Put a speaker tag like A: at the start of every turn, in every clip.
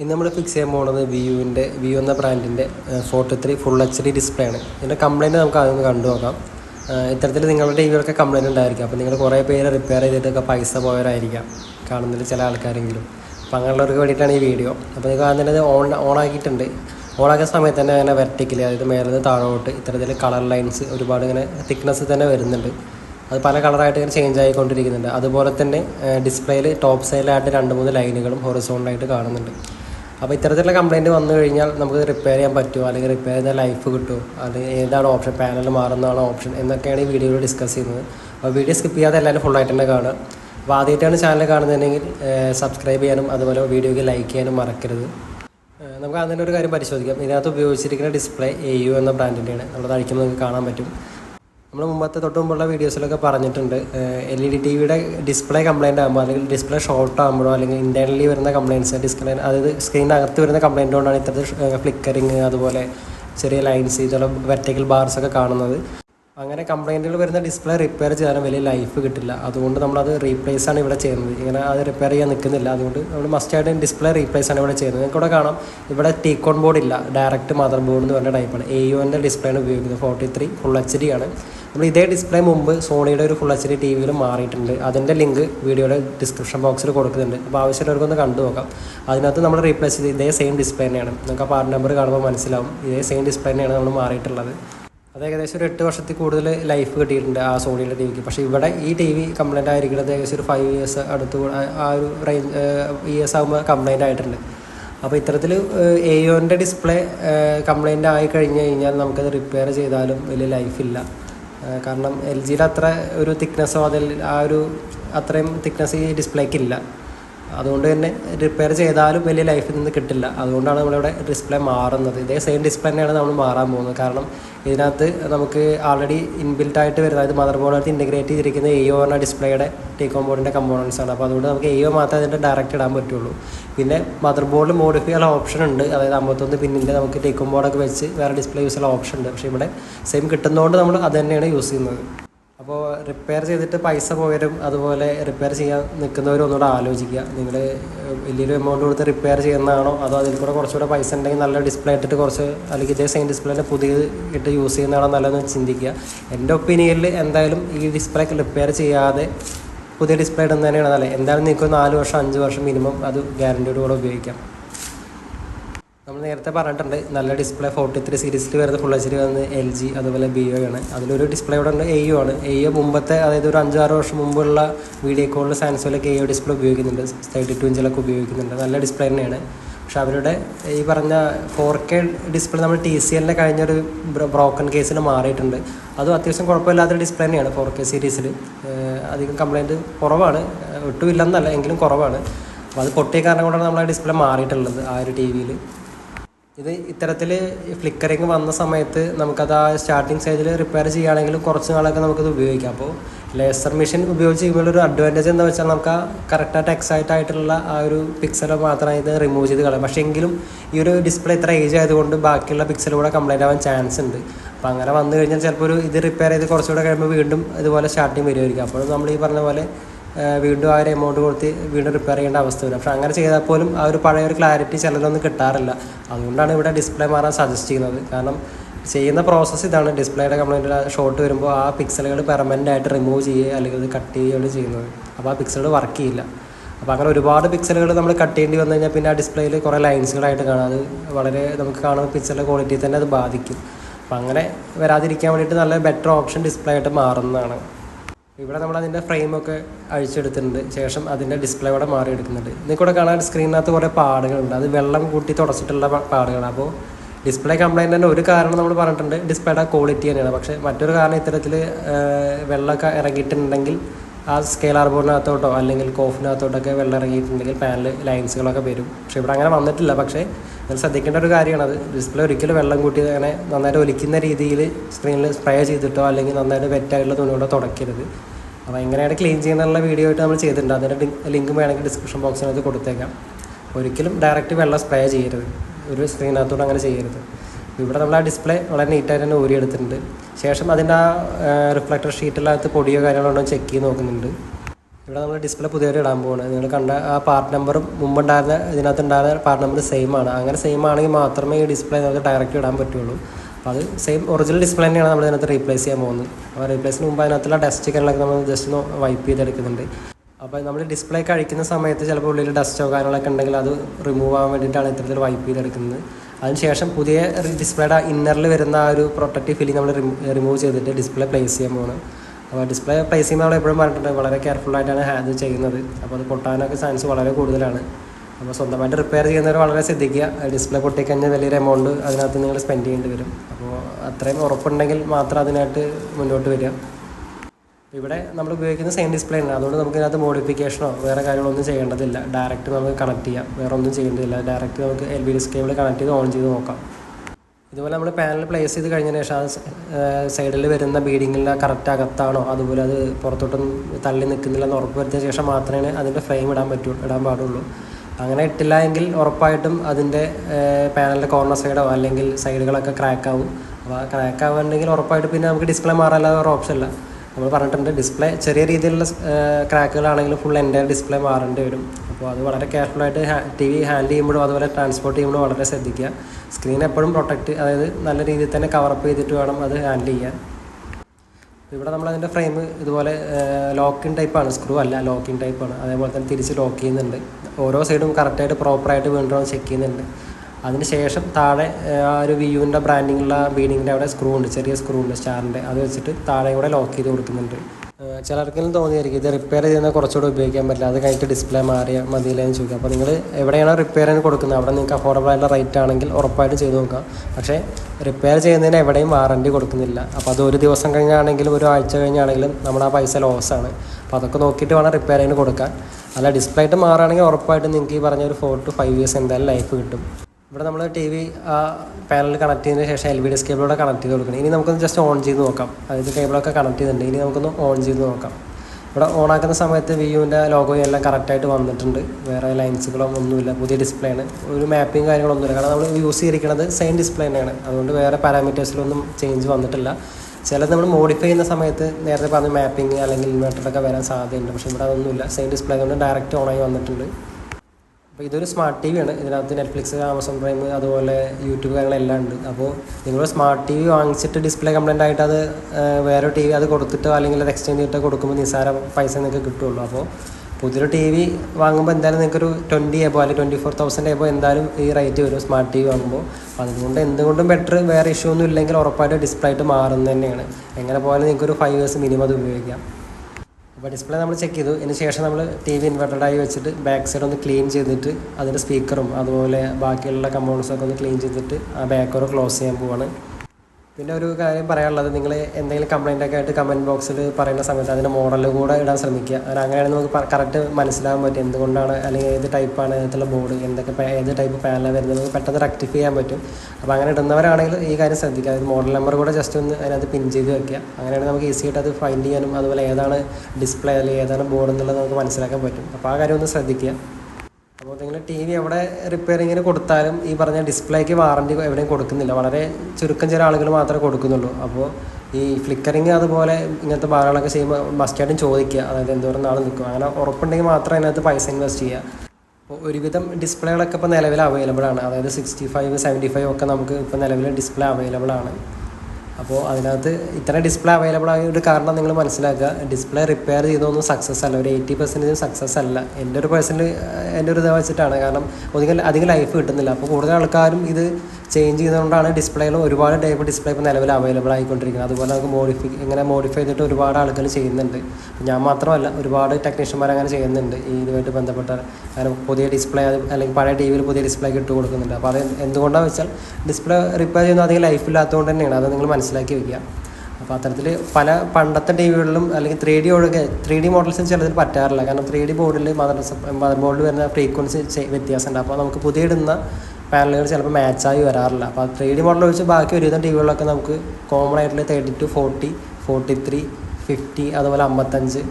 A: ഇന്ന് നമ്മൾ ഫിക്സ് ചെയ്യാൻ പോകുന്നത് വിയുവിന്റെ വിയു എന്ന ബ്രാൻഡിന്റെ forty three full H D display ആണ്. ഇതിന്റെ കംപ്ലയിന്റ് നമുക്ക് ആദ്യം കണ്ടു നോക്കാം. ഇത്തരത്തിൽ നിങ്ങളുടെ ടി വിയിലൊക്കെ കംപ്ലയിന്റ് ഉണ്ടായിരിക്കും. അപ്പോൾ നിങ്ങൾ കുറേ പേര് റിപ്പയർ ചെയ്തിട്ടൊക്കെ പൈസ പോയവരായിരിക്കാം കാണുന്നതിൽ ചില ആൾക്കാരെങ്കിലും. അപ്പോൾ അങ്ങനെയുള്ളവർക്ക് വേണ്ടിയിട്ടാണ് ഈ വീഡിയോ അപ്പോൾ നിങ്ങൾ അതിന്റെ ഓൺ ഓൺ ആക്കിയിട്ടുണ്ട്. ഓൺ ആക്കിയ സമയത്ത് തന്നെ അങ്ങനെ വെർട്ടിക്കലി അതായത് മേലെ താഴോട്ട് ഇത്തരത്തിൽ കളർ ലൈൻസ് ഒരുപാട് ഇങ്ങനെ തിക്നെസ് തന്നെ വരുന്നുണ്ട്. അത് പല കളറായിട്ട് ഇങ്ങനെ ചേഞ്ച് ആയിക്കൊണ്ടിരിക്കുന്നുണ്ട്. അതുപോലെ തന്നെ ഡിസ്പ്ലേയിൽ ടോപ്പ് സൈഡിലായിട്ട് രണ്ട് മൂന്ന് ലൈനുകളും ഹൊറിസോണ്ടായിട്ട് കാണുന്നുണ്ട്. അപ്പോൾ ഇത്തരത്തിലുള്ള കംപ്ലയിന്റ് വന്നു കഴിഞ്ഞാൽ നമുക്ക് റിപ്പയർ ചെയ്യാൻ പറ്റുമോ? അല്ലെങ്കിൽ റിപ്പയർ ചെയ്താൽ ലൈഫ് കിട്ടുമോ? അല്ലെങ്കിൽ ഏതാണ് ഓപ്ഷൻ പാനൽ മാറുന്നതാണ് ഓപ്ഷൻ എന്നൊക്കെയാണ് ഈ വീഡിയോയിൽ ഡിസ്കസ് ചെയ്യുന്നത്. അപ്പോൾ വീഡിയോ സ്കിപ്പ് ചെയ്യാതെ എല്ലാവരും ഫുള്ളായിട്ട് തന്നെ കാണുക. അപ്പോൾ ആദ്യമായിട്ടാണ് ചാനൽ കാണുന്നതെങ്കിൽ സബ്സ്ക്രൈബ് ചെയ്യാനും അതുപോലെ വീഡിയോയ്ക്ക് ലൈക്ക് ചെയ്യാനും മറക്കരുത്. നമുക്ക് അതിന്റെ ഒരു കാര്യം പരിശോധിക്കാം. ഇതിനകത്ത് ഉപയോഗിച്ചിരിക്കുന്ന ഡിസ്പ്ലേ എ യു എന്ന ബ്രാൻഡിന്റെയാണ് നമ്മൾ അഴിക്കുമ്പോൾ നിങ്ങൾക്ക് കാണാൻ പറ്റും. നമ്മൾ മുമ്പത്തെ തൊട്ട് മുമ്പുള്ള വീഡിയോസിലൊക്കെ പറഞ്ഞിട്ടുണ്ട് എൽ ഇ ഡി ടി വിയുടെ ഡിസ്പ്ലേ കംപ്ലൈന്റ് ആകുമ്പോൾ അല്ലെങ്കിൽ ഡിസ്പ്ലേ ഷോർട്ട് ആകുമ്പോഴോ അല്ലെങ്കിൽ ഇന്റേർണലി വരുന്ന കംപ്ലൈൻസ് ഡിസ്പ്ലേ അതായത് സ്ക്രീനകത്ത് വരുന്ന കംപ്ലൈന്റ് കൊണ്ടാണ് ഇത്തരത്തിൽ ഫ്ലിക്കറിങ് അതുപോലെ ചെറിയ ലൈൻസ് ഇതുപോലെ വെർട്ടിക്കൽ ബാർസ് ഒക്കെ കാണുന്നത്. അങ്ങനെ കംപ്ലൈന്റുകൾ വരുന്ന ഡിസ്പ്ലേ റിപ്പയർ ചെയ്യാനും വലിയ ലൈഫ് കിട്ടില്ല. അതുകൊണ്ട് നമ്മളത് റീപ്ലേസ് ആണ് ഇവിടെ ചെയ്യുന്നത്. ഇങ്ങനെ അത് റിപ്പയർ ചെയ്യാൻ നിൽക്കുന്നില്ല അതുകൊണ്ട് നമ്മൾ മസ്റ്റായിട്ട് ഡിസ്പ്ലേ റീപ്ലേസ് ആണ് ഇവിടെ ചെയ്യുന്നത്. നിങ്ങൾക്ക് കാണാം. ഇവിടെ ടീക്കോൺ ബോർഡ് ഇല്ല. ഡയറക്റ്റ് മദർ ബോർഡ് എന്ന് പറഞ്ഞ ടൈപ്പാണ് എ യു എന്റെ ഡിസ്പ്ലേ ആണ് ഉപയോഗിക്കുന്നത്. Forty three full H D ആണ്. നമ്മൾ ഇതേ ഡിസ്പ്ലേ മുമ്പ് സോണിയുടെ ഒരു ഫുൾ എച്ച് ഡി ടി വിയിൽ മാറിയിട്ടുണ്ട്. അതിന്റെ ലിങ്ക് വീഡിയോയുടെ ഡിസ്ക്രിപ്ഷൻ ബോക്സിൽ കൊടുക്കുന്നുണ്ട്. അപ്പോൾ ആവശ്യമുള്ളവർക്കൊന്ന് കണ്ടു നോക്കാം. അതിനകത്ത് നമ്മൾ റീപ്ലേസ് ചെയ്ത് ഇതേ സെയിം ഡിസ്പ്ലേ തന്നെയാണ്. നമുക്ക് ആ പാർട്ട് നമ്പർ കാണുമ്പോൾ മനസ്സിലാവും. ഇതേ സെയിം ഡിസ്പ്ലേ തന്നെയാണ് നമ്മൾ മാറിയിട്ടുള്ളത്. അത് ഏകദേശം ഒരു എട്ട് വർഷത്തിൽ കൂടുതൽ ലൈഫ് കിട്ടിയിട്ടുണ്ട് ആ സോണിയുടെ ടി വിക്ക് പക്ഷേ ഇവിടെ ഈ ടി വി കംപ്ലൈന്റ് ആയിരിക്കുന്നത് ഏകദേശം ഒരു ഫൈവ് ഇയേഴ്സ് അടുത്ത് ആ ഒരു റേഞ്ച് ഇയേഴ്സ് ആകുമ്പോൾ കംപ്ലൈന്റ് ആയിട്ടുണ്ട്. അപ്പോൾ ഇത്തരത്തിൽ എ യുന്റെ ഡിസ്പ്ലേ കംപ്ലൈന്റ് ആയി കഴിഞ്ഞ് കഴിഞ്ഞാൽ നമുക്കത് റിപ്പയർ ചെയ്താലും വലിയ ലൈഫില്ല കാരണം എൽ ജിയുടെ അത്ര ഒരു തിക്നെസ്സോ അതിൽ ആ ഒരു അത്രയും തിക്നെസ് ഈ ഡിസ്പ്ലേക്ക് ഇല്ല. അതുകൊണ്ട് തന്നെ റിപ്പയർ ചെയ്താലും വലിയ ലൈഫിൽ നിന്ന് കിട്ടില്ല. അതുകൊണ്ടാണ് നമ്മളിവിടെ ഡിസ്പ്ലേ മാറുന്നത്. ഇതേ സെയിം ഡിസ്പ്ലേ തന്നെയാണ് നമ്മൾ മാറാൻ പോകുന്നത്. കാരണം ഇതിനകത്ത് നമുക്ക് ആൾറെഡി ഇൻബിൽറ്റ് ആയിട്ട് വരുന്നത് അതായത് മദർ ബോർഡിനകത്ത് ഇന്റഗ്രേറ്റ് ചെയ്തിരിക്കുന്ന എ ഒ എന്ന ഡിസ്പ്ലേയുടെ ടീകോം ബോർഡിന്റെ കമ്പോണൻസ് ആണ്. അപ്പോൾ അതുകൊണ്ട് നമുക്ക് എ ഒ മാത്രമേ അതിന്റെ ഡയറക്റ്റ് ഇടാൻ പറ്റുള്ളൂ. പിന്നെ മദർ ബോർഡിൽ മോഡിഫൈ ചെയ്യാനുള്ള ഓപ്ഷൻ ഉണ്ട്. അതായത് അമ്പത്തൊന്ന് പിന്നിന്റെ നമുക്ക് ടീകോം ബോർഡൊക്കെ വെച്ച് വേറെ ഡിസ്പ്ലേ യൂസ് ചെയ്യാനുള്ള ഓപ്ഷൻ ഉണ്ട്. പക്ഷേ ഇവിടെ സെയിം കിട്ടുന്നതുകൊണ്ട് നമ്മൾ അത് തന്നെയാണ് യൂസ് ചെയ്യുന്നത്. അപ്പോൾ റിപ്പയർ ചെയ്തിട്ട് പൈസ പോയവരും അതുപോലെ റിപ്പയർ ചെയ്യാൻ നിൽക്കുന്നവരും ഒന്നുകൂടെ ആലോചിക്കുക. നിങ്ങൾ വലിയൊരു എമൗണ്ട് കൊടുത്ത് റിപ്പയർ ചെയ്യുന്നതാണോ? അതോ അതിൽ കൂടെ കുറച്ചുകൂടെ പൈസ ഉണ്ടെങ്കിൽ നല്ല ഡിസ്പ്ലേ ഇട്ടിട്ട് കുറച്ച് അല്ലെങ്കിൽ ഇതേ സെയിം ഡിസ്പ്ലേന്റെ പുതിയത് ഇട്ട് യൂസ് ചെയ്യുന്നതാണോ നല്ലതെന്ന് ചിന്തിക്കുക. എന്റെ ഒപ്പീനിയനിൽ എന്തായാലും ഈ ഡിസ്പ്ലേ റിപ്പയർ ചെയ്യാതെ പുതിയ ഡിസ്പ്ലേ ഇടുന്നതന്നെയാണ് നല്ലത്. എന്തായാലും നിങ്ങൾക്ക് നാല് വർഷം അഞ്ച് വർഷം മിനിമം അത് ഗ്യാരണ്ടിയോട് കൂടെ ഉപയോഗിക്കാം. നമ്മൾ നേരത്തെ പറഞ്ഞിട്ടുണ്ട് നല്ല ഡിസ്പ്ലേ ഫോർട്ടി ത്രീ സീരീസിൽ വരുന്ന ഫുൾ എച്ച് ഡി വന്ന് എൽ ജി അതുപോലെ ബി ഒ ആണ്. അതിലൊരു ഡിസ്പ്ലേ ഇവിടെ ഉണ്ട് എ യു ആണ്. എ യു മുമ്പത്തെ അതായത് ഒരു അഞ്ചാറ് വർഷം മുമ്പുള്ള വീഡിയോ കോളിൽ സാംസങ്ങിലൊക്കെ എ യു ഡിസ്പ്ലേ ഉപയോഗിക്കുന്നുണ്ട്. തേർട്ടി ടു ഇഞ്ചിലൊക്കെ ഉപയോഗിക്കുന്നുണ്ട്. നല്ല ഡിസ്പ്ലേ തന്നെയാണ്. പക്ഷെ അവരുടെ ഈ പറഞ്ഞ ഫോർ കെ ഡിസ്പ്ലേ നമ്മൾ ടി സി എല്ലിന്റെ കഴിഞ്ഞൊരു ബ്രോക്കൺ കേസിൽ മാറിയിട്ടുണ്ട്. അതും അത്യാവശ്യം കുഴപ്പമില്ലാത്ത ഡിസ്പ്ലേ തന്നെയാണ് ഫോർ കെ സീരീസിൽ അധികം കംപ്ലൈന്റ് കുറവാണ്. ഒട്ടുമില്ലെന്നല്ല എങ്കിലും കുറവാണ്. അപ്പോൾ അത് പൊട്ടിയ കാരണം കൊണ്ടാണ് നമ്മൾ ആ ഡിസ്പ്ലേ മാറിയിട്ടുള്ളത് ആ ഒരു ടി വിയിൽ ഇത് ഇത്തരത്തിൽ ഫ്ലിക്കറിങ് വന്ന സമയത്ത് നമുക്കത് ആ സ്റ്റാർട്ടിങ് സ്റ്റേജിൽ റിപ്പയർ ചെയ്യുകയാണെങ്കിൽ കുറച്ച് നാളൊക്കെ നമുക്കത് ഉപയോഗിക്കാം. അപ്പോൾ ലേസർ മെഷീൻ ഉപയോഗിച്ച് ചെയ്യുമ്പോൾ ഒരു അഡ്വാന്റേജ് എന്താ വെച്ചാൽ നമുക്ക് ആ കറക്റ്റായിട്ട് എക്സൈറ്റ് ആയിട്ടുള്ള ആ ഒരു പിക്സൽ മാത്രമേ ഇത് റിമൂവ് ചെയ്ത് കളയാം. പക്ഷേ എങ്കിലും ഈ ഒരു ഡിസ്പ്ലേ ഇത്ര ഏജ് ആയതുകൊണ്ട് ബാക്കിയുള്ള പിക്സൽ കൂടെ കംപ്ലൈന്റ് ആവാൻ ചാൻസ് ഉണ്ട്. അപ്പോൾ അങ്ങനെ വന്നു കഴിഞ്ഞാൽ ചിലപ്പോൾ ഒരു ഇത് റിപ്പയർ ചെയ്ത് കുറച്ചുകൂടെ കഴിയുമ്പോൾ വീണ്ടും ഇതുപോലെ സ്റ്റാർട്ടിങ് വരുമായിരിക്കും അപ്പോൾ നമ്മൾ ഈ പറഞ്ഞ പോലെ വീണ്ടും ആ ഒരു എമൗണ്ട് കൊടുത്ത് വീണ്ടും റിപ്പയർ ചെയ്യേണ്ട അവസ്ഥ വരും. പക്ഷേ അങ്ങനെ ചെയ്താൽ പോലും ആ ഒരു പഴയ ഒരു ക്ലാരിറ്റി ചിലരൊന്നും കിട്ടാറില്ല. അതുകൊണ്ടാണ് ഇവിടെ ഡിസ്പ്ലേ മാറാൻ സജസ്റ്റ് ചെയ്യുന്നത്. കാരണം ചെയ്യുന്ന പ്രോസസ്സ് ഇതാണ്. ഡിസ്പ്ലേയുടെ കംപ്ലൈന്റ് ഷോർട്ട് വരുമ്പോൾ ആ പിക്സലുകൾ പെർമനന്റ് ആയിട്ട് റിമൂവ് ചെയ്യുക അല്ലെങ്കിൽ അത് കട്ട് ചെയ്യുകയാണ് ചെയ്യുന്നത്. അപ്പോൾ ആ പിക്സലുകൾ വർക്ക് ചെയ്യില്ല. അപ്പോൾ അങ്ങനെ ഒരുപാട് പിക്സലുകൾ നമ്മൾ കട്ട് ചെയ്യേണ്ടി വന്നു കഴിഞ്ഞാൽ പിന്നെ ആ ഡിസ്പ്ലേയിൽ കുറേ ലൈൻസുകളായിട്ട് കാണാം. അത് വളരെ നമുക്ക് കാണുന്ന പിക്സലിന്റെ ക്വാളിറ്റി തന്നെ അത് ബാധിക്കും. അപ്പോൾ അങ്ങനെ വരാതിരിക്കാൻ വേണ്ടിയിട്ട് നല്ല ബെറ്റർ ഓപ്ഷൻ ഡിസ്പ്ലേ ആയിട്ട് മാറുന്നതാണ്. ഇവിടെ നമ്മൾ അതിന്റെ ഫ്രെയിമൊക്കെ അഴിച്ചെടുത്തിട്ടുണ്ട്. ശേഷം അതിന്റെ ഡിസ്പ്ലേ കൂടെ മാറിയെടുക്കുന്നുണ്ട്. ഇതിൽ കാണാൻ സ്ക്രീനിനകത്ത് കുറേ പാടുകളുണ്ട്. അത് വെള്ളം കൂട്ടി തുടച്ചിട്ടുള്ള പാടുകളാണ് അപ്പോൾ ഡിസ്പ്ലേ കംപ്ലൈന്റ് തന്നെ ഒരു കാരണം നമ്മൾ പറഞ്ഞിട്ടുണ്ട്. ഡിസ്പ്ലേയുടെ ക്വാളിറ്റി തന്നെയാണ്. പക്ഷേ മറ്റൊരു കാരണം ഇത്തരത്തിൽ വെള്ളമൊക്കെ ഇറങ്ങിയിട്ടുണ്ടെങ്കിൽ ആ സ്കെയിൽ ആർബോറിനകത്തോട്ടോ അല്ലെങ്കിൽ കോഫിനകത്തോട്ടൊക്കെ വെള്ളം ഇറങ്ങിയിട്ടുണ്ടെങ്കിൽ പാനൽ ലൈൻസുകളൊക്കെ വരും. പക്ഷേ ഇവിടെ അങ്ങനെ വന്നിട്ടില്ല. പക്ഷേ നിങ്ങൾ ശ്രദ്ധിക്കേണ്ട ഒരു കാര്യമാണ്. അത് ഡിസ്പ്ലേ ഒരിക്കലും വെള്ളം കൂട്ടി അങ്ങനെ നന്നായിട്ട് ഒലിക്കുന്ന രീതിയിൽ സ്ക്രീനിൽ സ്പ്രേ ചെയ്തിട്ടോ അല്ലെങ്കിൽ നന്നായിട്ട് വെറ്റായിട്ടുള്ള തുണിയോടെ തുടയ്ക്കരുത് അപ്പോൾ എങ്ങനെയാണ് ക്ലീൻ ചെയ്യുന്നുള്ള വീഡിയോ ആയിട്ട് നമ്മൾ ചെയ്തിട്ടുണ്ട്. അതിന്റെ ലിങ്ക് വേണമെങ്കിൽ ഡിസ്ക്രിപ്ഷൻ ബോക്സിനകത്ത് കൊടുത്തേക്കാം. ഒരിക്കലും ഡയറക്റ്റ് വെള്ളം സ്പ്രേ ചെയ്യരുത്. ഒരു സ്ക്രീനകത്തോട് അങ്ങനെ ചെയ്യരുത്. ഇവിടെ നമ്മൾ ആ ഡിസ്പ്ലേ വളരെ നീറ്റായിട്ട് തന്നെ ഊരിയെടുത്തിട്ടുണ്ട്. ശേഷം അതിന്റെ ആ റിഫ്ലക്ടർ ഷീറ്റിനകത്ത് പൊടിയോ കാര്യങ്ങളോ ചെക്ക് ചെയ്ത് നോക്കുന്നുണ്ട്. ഇവിടെ നമ്മൾ ഡിസ്പ്ലേ പുതിയതായിട്ട് ഇടാൻ പോകുന്നത് നിങ്ങൾ കണ്ട ആ പാർട്ട് നമ്പറും മുമ്പുണ്ടായിരുന്ന ഇതിനകത്ത് ഉണ്ടായിരുന്ന പാർട്ട് നമ്പർ സെയിം ആണ്. അങ്ങനെ സെയിം ആണെങ്കിൽ മാത്രമേ ഈ ഡിസ്പ്ലേ നമുക്ക് ഡയറക്റ്റ് ഇടാൻ പറ്റുള്ളൂ. അപ്പോൾ അത് സെയിം ഒറിജിനൽ ഡിസ്പ്ലേ തന്നെയാണ് നമ്മൾ ഇതിനകത്ത് റീപ്ലേസ് ചെയ്യാൻ പോകുന്നത്. അപ്പോൾ റീപ്ലേസിന് മുമ്പ് അതിനകത്തുള്ള ഡസ്റ്റ് കാര്യങ്ങളൊക്കെ നമ്മൾ ജസ്റ്റ് ഒന്ന് വൈപ്പ് ചെയ്തെടുക്കുന്നുണ്ട്. അപ്പോൾ നമ്മൾ ഡിസ്പ്ലേ കഴിക്കുന്ന സമയത്ത് ചിലപ്പോൾ ഉള്ളിൽ ഡസ്റ്റോ കാര്യങ്ങളൊക്കെ ഉണ്ടെങ്കിൽ അത് റിമൂവ് ആകാൻ വേണ്ടിയിട്ടാണ് ഇത്തരത്തിൽ വൈപ്പ് ചെയ്തെടുക്കുന്നത്. അതിനുശേഷം പുതിയ ഡിസ്പ്ലേയുടെ ഇന്നറിൽ വരുന്ന ആ ഒരു പ്രൊട്ടക്റ്റീവ് ഫില്ലിംഗ് നമ്മൾ റിമൂവ് ചെയ്തിട്ട് ഡിസ്പ്ലേ പ്ലേസ് ചെയ്യാൻ പോകണം അപ്പോൾ ഡിസ്പ്ലേ പ്ലേസ് ചെയ്യുമ്പോൾ നമ്മൾ എപ്പോഴും പറഞ്ഞിട്ടുണ്ട് വളരെ കെയർഫുള്ളായിട്ടാണ് ആയിട്ടാണ് ഹാൻഡ് ചെയ്യുന്നത്. അപ്പോൾ അത് പൊട്ടാനൊക്കെ ചാൻസ് വളരെ കൂടുതലാണ്. അപ്പോൾ സ്വന്തമായിട്ട് റിപ്പയർ ചെയ്യുന്നവർ വളരെ ശ്രദ്ധിക്കുക. ഡിസ്പ്ലേ പൊട്ടിക്കഴിഞ്ഞാൽ വലിയൊരു എമൗണ്ട് അതിനകത്ത് നിങ്ങൾ സ്പെൻഡ് ചെയ്യേണ്ടി വരും. അപ്പോൾ അത്രയും ഉറപ്പുണ്ടെങ്കിൽ മാത്രം അതിനായിട്ട് മുന്നോട്ട് വരിക. ഇവിടെ നമ്മൾ ഉപയോഗിക്കുന്ന സെയിം ഡിസ്പ്ലേ ആണ് അതുകൊണ്ട് നമുക്ക് ഇതിനകത്ത് മോഡിഫിക്കേഷനോ വേറെ കാര്യങ്ങളൊന്നും ചെയ്യേണ്ടതില്ല. ഡയറക്റ്റ് നമുക്ക് കണക്ട് ചെയ്യാം. വേറെ ഒന്നും ചെയ്യേണ്ടതില്ല. ഡയറക്റ്റ് നമുക്ക് L B D cable connect ചെയ്ത് ഓൺ ചെയ്ത് നോക്കാം. ഇതുപോലെ നമ്മൾ പാനൽ പ്ലേസ് ചെയ്ത് കഴിഞ്ഞതിന് ശേഷം ആ സൈഡിൽ വരുന്ന ബീഡിങ്ങിൽ കറക്റ്റ് അകത്താണോ അതുപോലെ അത് പുറത്തോട്ടൊന്നും തള്ളി നിൽക്കുന്നില്ല എന്ന് ഉറപ്പ് വരുത്തിയ ശേഷം മാത്രമേ അതിന്റെ ഫ്രെയിം ഇടാൻ പറ്റൂ ഇടാൻ പാടുള്ളൂ. അങ്ങനെ ഇട്ടില്ല എങ്കിൽ ഉറപ്പായിട്ടും അതിന്റെ പാനലിന്റെ കോർണർ സൈഡോ അല്ലെങ്കിൽ സൈഡുകളൊക്കെ ക്രാക്ക് ആവും. അപ്പോൾ ക്രാക്ക് ആവുന്നുണ്ടെങ്കിൽ ഉറപ്പായിട്ട് പിന്നെ നമുക്ക് ഡിസ്പ്ലേ മാറാല്ലാതെ വേറെ ഓപ്ഷൻ ഇല്ല. നമ്മൾ പറഞ്ഞിട്ടുണ്ട് ഡിസ്പ്ലേ ചെറിയ രീതിയിലുള്ള ക്രാക്കുകളാണെങ്കിലും ഫുൾ എന്റെ ഡിസ്പ്ലേ മാറേണ്ടി വരും. അപ്പോൾ അത് വളരെ കെയർഫുള്ളായിട്ട് ടി വി ഹാൻഡിൽ ചെയ്യുമ്പോഴും അതുപോലെ ട്രാൻസ്പോർട്ട് ചെയ്യുമ്പോഴും വളരെ ശ്രദ്ധിക്കുക. സ്ക്രീൻ എപ്പോഴും പ്രൊട്ടക്റ്റ് അതായത് നല്ല രീതിയിൽ തന്നെ കവറപ്പ് ചെയ്തിട്ട് വേണം അത് ഹാൻഡിൽ ചെയ്യാൻ. ഇവിടെ നമ്മൾ അതിന്റെ ഫ്രെയിം ഇതുപോലെ ലോക്കിംഗ് ടൈപ്പാണ് സ്ക്രൂ അല്ല ലോക്കിംഗ് ടൈപ്പാണ് അതേപോലെ തന്നെ തിരിച്ച് ലോക്ക് ചെയ്യുന്നുണ്ട്. ഓരോ സൈഡും കറക്റ്റായിട്ട് പ്രോപ്പറായിട്ട് വീണ്ടും ചെക്ക് ചെയ്യുന്നുണ്ട്. അതിന് ശേഷം താഴെ ആ ഒരു വ്യൂവിന്റെ ബ്രാൻഡിങ്ങുള്ള ബീഡിങ്ങിന്റെ അവിടെ സ്ക്രൂ ഉണ്ട്. ചെറിയ സ്ക്രൂ ഉണ്ട് സ്റ്റാറിന്റെ. അത് വെച്ചിട്ട് താഴെ കൂടെ ലോക്ക് ചെയ്ത് കൊടുക്കുന്നുണ്ട്. ചിലർക്കെങ്കിലും തോന്നിയായിരിക്കും ഇത് റിപ്പയർ ചെയ്യുന്ന കുറച്ചുകൂടെ ഉപയോഗിക്കാൻ പറ്റില്ല. അത് കഴിഞ്ഞിട്ട് ഡിസ്പ്ലേ മാറിയാൽ മതിയില്ല എന്ന് ചോദിക്കുക അപ്പോൾ നിങ്ങൾ എവിടെയാണോ റിപ്പയർ ചെയ്യാൻ കൊടുക്കുന്നത് അവിടെ നിങ്ങൾക്ക് അഫോർഡബിൾ ആയിട്ടുള്ള റേറ്റ് ആണെങ്കിൽ ഉറപ്പായിട്ട് ചെയ്ത് നോക്കാം പക്ഷേ റിപ്പയർ ചെയ്യുന്നതിന് എവിടെയും വാറണ്ടി കൊടുക്കുന്നില്ല. അപ്പോൾ അത് ഒരു ദിവസം കഴിഞ്ഞാണെങ്കിലും ഒരു ആഴ്ച കഴിഞ്ഞാണെങ്കിലും നമ്മുടെ ആ പൈസ ലോസാണ് അപ്പോൾ അതൊക്കെ നോക്കിയിട്ട് വേണം റിപ്പയർ ചെയ്യാൻ കൊടുക്കാൻ. അല്ല ഡിസ്പ്ലേ ആയിട്ട് മാറുകയാണെങ്കിൽ ഉറപ്പായിട്ടും നിങ്ങൾക്ക് ഈ പറഞ്ഞ ഒരു ഫോർ ടു ഫൈവ് ഇയേഴ്സ് എന്തായാലും ലൈഫ് കിട്ടും. ഇവിടെ നമ്മൾ ടി വി ആ പാനലിൽ കണക്ട് ചെയ്തതിന് ശേഷം എൽ ബി ഡി എസ് കേബിളോടെ കണക്ട് ചെയ്ത് കൊടുക്കണം. ഇനി നമുക്കൊന്ന് ജസ്റ്റ് ഓൺ ചെയ്ത് നോക്കാം. അതായത് കേബിളൊക്കെ കണക്ട് ചെയ്തിട്ടുണ്ട്. ഇനി നമുക്കൊന്ന് ഓൺ ചെയ്ത് നോക്കാം. ഇവിടെ ഓണാക്കുന്ന സമയത്ത് വിയുവിന്റെ ലോഗോയും എല്ലാം കറക്റ്റായിട്ട് വന്നിട്ടുണ്ട്. വേറെ ലൈൻസുകളോ ഒന്നുമില്ല. പുതിയ ഡിസ്പ്ലേ ആണ്. ഒരു മാപ്പിംഗ് കാര്യങ്ങളൊന്നുമില്ല. കാരണം നമ്മൾ യൂസ് ചെയ്തിരിക്കുന്നത് സെയിം ഡിസ്പ്ലേ തന്നെയാണ്. അതുകൊണ്ട് വേറെ പാരാമീറ്റേഴ്സിലൊന്നും ചേഞ്ച് വന്നിട്ടില്ല. ചിലത് നമ്മൾ മോഡിഫൈ ചെയ്യുന്ന സമയത്ത് നേരത്തെ പറഞ്ഞ മാപ്പിംഗ് അല്ലെങ്കിൽ ഇൻവെർട്ടറൊക്കെ വരാൻ സാധ്യതയുണ്ട്. പക്ഷേ ഇവിടെ അതൊന്നുമില്ല. സെയിം ഡിസ്പ്ലേ കൊണ്ട് ഡയറക്റ്റ് ഓണായി വന്നിട്ടുണ്ട്. അപ്പോൾ ഇതൊരു സ്മാർട്ട് ടി വി ആണ്. ഇതിനകത്ത് നെറ്റ്ഫ്ലിക്സ് ആമസോൺ പ്രൈം അതുപോലെ യൂട്യൂബ് കാര്യങ്ങളെല്ലാം ഉണ്ട്. അപ്പോൾ നിങ്ങൾ സ്മാർട്ട് ടി വി വാങ്ങിച്ചിട്ട് ഡിസ്പ്ലേ കംപ്ലൈന്റ് ആയിട്ട് അത് വേറെ ടി വി അത് കൊടുത്തിട്ടോ അല്ലെങ്കിൽ അത് എക്സ്ചേഞ്ച് ചെയ്തിട്ടോ കൊടുക്കുമ്പോൾ നിസ്സാര പൈസ നിങ്ങൾക്ക് കിട്ടുള്ളൂ അപ്പോൾ പുതിയൊരു ടി വി വാങ്ങുമ്പോൾ എന്തായാലും നിങ്ങൾക്കൊരു ട്വന്റി എബോ അല്ലെങ്കിൽ ട്വന്റി ഫോർ തൗസൻഡ് എബോ എന്തായാലും ഈ റേറ്റ് വരും. സ്മാർട്ട് ടി വി വാങ്ങുമ്പോൾ. അപ്പോൾ അതുകൊണ്ട് എന്തുകൊണ്ടും ബെറ്റർ വേറെ ഇഷ്യൂ ഒന്നും ഇല്ലെങ്കിൽ ഉറപ്പായിട്ട് ഡിസ്പ്ലേ ആയിട്ട് മാറുന്നത് തന്നെയാണ്. എങ്ങനെ പോയാലും നിങ്ങൾക്ക് ഒരു ഫൈവ് ഇയേഴ്സ് മിനിമം അത് ഉപയോഗിക്കാം. അപ്പോൾ ഡിസ്പ്ലേ നമ്മൾ ചെക്ക് ചെയ്തു. ഇതിന് ശേഷം നമ്മൾ ടി വി ഇൻവെർട്ടഡായി വെച്ചിട്ട് ബാക്ക് സൈഡ് ഒന്ന് ക്ലീൻ ചെയ്തിട്ട് അതിന്റെ സ്പീക്കറും അതുപോലെ ബാക്കിയുള്ള കമ്പോണൻസൊക്കെ ഒന്ന് ക്ലീൻ ചെയ്തിട്ട് ആ ബാക്ക് ഒരു ക്ലോസ് ചെയ്യാൻ പോവാണ്. പിന്നെ ഒരു കാര്യം പറയാനുള്ളത് നിങ്ങൾ എന്തെങ്കിലും കംപ്ലൈന്റ് ഒക്കെ ആയിട്ട് കമന്റ് ബോക്സിൽ പറയുന്ന സമയത്ത് അതിന്റെ മോഡൽ കൂടെ ഇടാൻ ശ്രമിക്കുക. അത് അങ്ങനെയാണെങ്കിൽ നമുക്ക് കറക്റ്റ് മനസ്സിലാകാൻ പറ്റും. എന്തുകൊണ്ടാണ് അല്ലെങ്കിൽ ഏത് ടൈപ്പാണ് ഇതിലുള്ള ബോർഡ് എന്തൊക്കെ ഏത് ടൈപ്പ് പാനലാണ് വരുന്നത് നമുക്ക് പെട്ടെന്ന് റെക്ടിഫൈ ചെയ്യാൻ പറ്റും. അപ്പോൾ അങ്ങനെ ഇടുന്നവരാണെങ്കിൽ ഈ കാര്യം ശ്രദ്ധിക്കുക. അത് മോഡൽ നമ്പർ കൂടെ ജസ്റ്റ് ഒന്ന് അതിനകത്ത് പിൻ ചെയ്ത് വെക്കുക. അങ്ങനെയാണെങ്കിൽ നമുക്ക് ഈസി ആയിട്ട് അത് ഫൈൻഡ് ചെയ്യാനും അതുപോലെ ഏതാണ് ഡിസ്പ്ലേ അല്ലെങ്കിൽ ഏതാണ് ബോർഡ് എന്നുള്ളത് നമുക്ക് മനസ്സിലാക്കാൻ പറ്റും. അപ്പോൾ ആ കാര്യം ഒന്ന് ശ്രദ്ധിക്കുക. അപ്പോൾ നിങ്ങൾ ടി വി എവിടെ റിപ്പയറിങ്ങിന് കൊടുത്താലും ഈ പറഞ്ഞ ഡിസ്പ്ലേക്ക് വാറണ്ടി എവിടെയും കൊടുക്കുന്നില്ല. വളരെ ചുരുക്കം ചില ആളുകൾ മാത്രമേ കൊടുക്കുന്നുള്ളൂ. അപ്പോൾ ഈ ഫ്ലിക്കറിങ് അതുപോലെ ഇങ്ങനത്തെ ഭാഗങ്ങളൊക്കെ ചെയ്യുമ്പോൾ മസ്റ്റായിട്ടും ചോദിക്കുക. അതായത് എന്തോരം നാൾ നിൽക്കും. അങ്ങനെ ഉറപ്പുണ്ടെങ്കിൽ മാത്രം അതിനകത്ത് പൈസ ഇൻവെസ്റ്റ് ചെയ്യുക. അപ്പോൾ ഒരുവിധം ഡിസ്പ്ലേകളൊക്കെ ഇപ്പോൾ നിലവിൽ അവൈലബിൾ ആണ്. അതായത് സിക്സ്റ്റി ഫൈവ് സെവന്റി ഫൈവ് ഒക്കെ നമുക്ക് ഇപ്പോൾ നിലവിൽ ഡിസ്പ്ലേ അവൈലബിൾ ആണ്. അപ്പോൾ അതിനകത്ത് ഇത്ര ഡിസ്പ്ലേ അവൈലബിൾ ഒരു കാരണം നിങ്ങൾ മനസ്സിലാക്കുക. ഡിസ്പ്ലേ റിപ്പയർ ചെയ്തൊന്നും സക്സസ് അല്ല. ഒരു എയ്റ്റി പെർസെന്റേജ് സക്സസ് അല്ല. എന്റെ ഒരു പേഴ്സണൽ എന്റെ ഒരു ഇത് വെച്ചിട്ടാണ്. കാരണം ഒന്നുകിൽ അധികം ലൈഫ് കിട്ടുന്നില്ല. അപ്പോൾ കൂടുതൽ ആൾക്കാരും ഇത് ചേഞ്ച് ചെയ്തുകൊണ്ടാണ് ഡിസ്പ്ലേയിൽ ഒരുപാട് ടൈപ്പ് ഡിസ്പ്ലേ ഇപ്പോൾ നിലവിൽ അവൈലബിൾ ആയിക്കൊണ്ടിരിക്കുന്നത്. അതുപോലെ നമുക്ക് മോഡിഫൈ ഇങ്ങനെ മോഡിഫൈ ചെയ്തിട്ട് ഒരുപാട് ആളുകൾ ചെയ്യുന്നുണ്ട്. ഞാൻ മാത്രമല്ല ഒരുപാട് ടെക്നീഷ്യന്മാർ അങ്ങനെ ചെയ്യുന്നുണ്ട്. ഈ ഇതുമായിട്ട് ബന്ധപ്പെട്ട അങ്ങനെ പുതിയ ഡിസ്പ്ലേ അല്ലെങ്കിൽ പഴയ ടി വിയിൽ പുതിയ ഡിസ്പ്ലേ ഇട്ട് കൊടുക്കുന്നുണ്ട്. അപ്പോൾ അത് എന്തുകൊണ്ടാണെന്ന് വെച്ചാൽ ഡിസ്പ്ലേ റിപ്പയർ ചെയ്യുന്ന അധികം ലൈഫ് ഇല്ലാത്തതുകൊണ്ട് തന്നെയാണ്. അത് നിങ്ങൾ മനസ്സിലാക്കി വയ്ക്കുക അപ്പോൾ അത്തരത്തിൽ പല പണ്ടത്തെ ടി വികളിലും അല്ലെങ്കിൽ ത്രീ ഡി ഒഴികെ ത്രീ ഡി മോഡൽസും ചിലതിൽ പറ്റാറില്ല. കാരണം ത്രീ ഡി ബോർഡിൽ മദർ മദർ ബോർഡിൽ വരുന്ന ഫ്രീക്വൻസി വ്യത്യാസമുണ്ട്. അപ്പോൾ നമുക്ക് പുതിയ ഇടുന്ന പാനലുകൾ ചിലപ്പോൾ മാച്ചായി വരാറില്ല. അപ്പോൾ ത്രീ ഡി മോഡൽ വെച്ച് ബാക്കി ഒരുവിധം ടി വികളിലൊക്കെ നമുക്ക് കോമൺ ആയിട്ടുള്ള thirty two forty forty three fifty അതുപോലെ അമ്പത്തഞ്ച്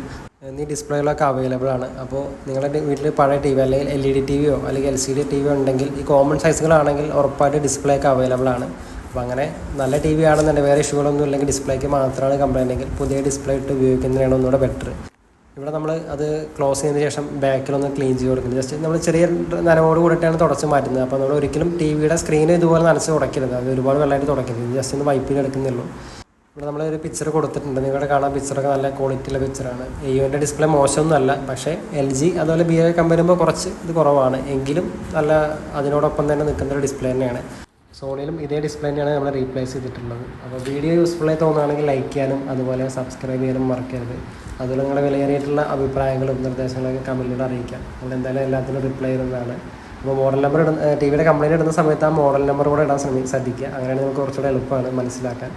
A: എന്നീ ഡിസ്പ്ലേകളൊക്കെ അവൈലബിൾ ആണ്. അപ്പോൾ നിങ്ങളുടെ വീട്ടിൽ പഴയ ടി വി അല്ലെങ്കിൽ എൽ ഇ ഡി ടി വിയോ അല്ലെങ്കിൽ എൽ സി ഡി ടി വിയോ ഉണ്ടെങ്കിൽ ഈ കോമൺ സൈസുകളാണെങ്കിൽ ഉറപ്പായിട്ട് ഡിസ്പ്ലേ ഒക്കെ അവൈലബിൾ ആണ്. അപ്പോൾ അങ്ങനെ നല്ല ടി വി ആണെന്നുണ്ടെങ്കിൽ വേറെ ഇഷ്യൂകളൊന്നും ഇല്ലെങ്കിൽ ഡിസ്പ്ലേക്ക് മാത്രമാണ് കംപ്ലൈന്റ് എങ്കിൽ പുതിയ ഡിസ്പ്ലേ ഇട്ട് ഉപയോഗിക്കുന്നതിനാണ് ഒന്നുകൂടെ ബെറ്റർ ഇവിടെ നമ്മൾ അത് ക്ലോസ് ചെയ്തതിന് ശേഷം ബാക്കിലൊന്ന് ക്ലീൻ ചെയ്ത് കൊടുക്കുന്നത് ജസ്റ്റ് നമ്മൾ ചെറിയ നനവോട് കൂടിയിട്ടാണ് തുടച്ച് മാറ്റുന്നത്. അപ്പോൾ നമ്മൾ ഒരിക്കലും ടി വിയുടെ സ്ക്രീൻ ഇതുപോലെ നനച്ച് തുടക്കരുത്. അത് ഒരുപാട് വെള്ളമായിട്ട് തുടക്കരുത്. ജസ്റ്റ് ഒന്ന് വൈപ്പിൽ എടുക്കുന്നുള്ളൂ. ഇവിടെ നമ്മൾ ഒരു പിക്ചർ കൊടുത്തിട്ടുണ്ട്. നിങ്ങളുടെ കാണാൻ പിക്ചറൊക്കെ നല്ല ക്വാളിറ്റിയുള്ള പിക്ചറാണ് എയ്യോന്റെ ഡിസ്പ്ലേ മോശമൊന്നുമല്ല പക്ഷേ എൽ ജി അതുപോലെ ബി ഐ കമ്പനി ചെയ്യുമ്പോൾ കുറച്ച് ഇത് കുറവാണ്. എങ്കിലും നല്ല അതിനോടൊപ്പം തന്നെ നിൽക്കുന്ന ഒരു ഡിസ്പ്ലേ തന്നെയാണ്. സോണിയിലും ഇതേ ഡിസ്പ്ലേ തന്നെയാണ് നമ്മൾ റീപ്ലേസ് ചെയ്തിട്ടുള്ളത്. അപ്പോൾ വീഡിയോ യൂസ്ഫുള്ളായി തോന്നുകയാണെങ്കിൽ ലൈക്ക് ചെയ്യാനും അതുപോലെ സബ്സ്ക്രൈബ് ചെയ്യാനും മറക്കരുത്. അതുപോലെ നിങ്ങളുടെ വിലയേറിയിട്ടുള്ള അഭിപ്രായങ്ങളും നിർദ്ദേശങ്ങളൊക്കെ കമന്റിലൂടെ അറിയിക്കാം. നമ്മൾ എന്തായാലും എല്ലാത്തിനും റിപ്ലൈ ചെയ്യുന്നതാണ് അപ്പോൾ മോഡൽ നമ്പർ ഇടുന്ന ടി വിയുടെ കംപ്ലൈന്റ് ഇടുന്ന സമയത്ത് ആ മോഡൽ നമ്പർ കൂടെ ഇടാൻ ശ്രമി ശ്രദ്ധിക്കുക. അങ്ങനെയാണെങ്കിൽ നമുക്ക് കുറച്ചുകൂടെ എളുപ്പമാണ് മനസ്സിലാക്കാൻ.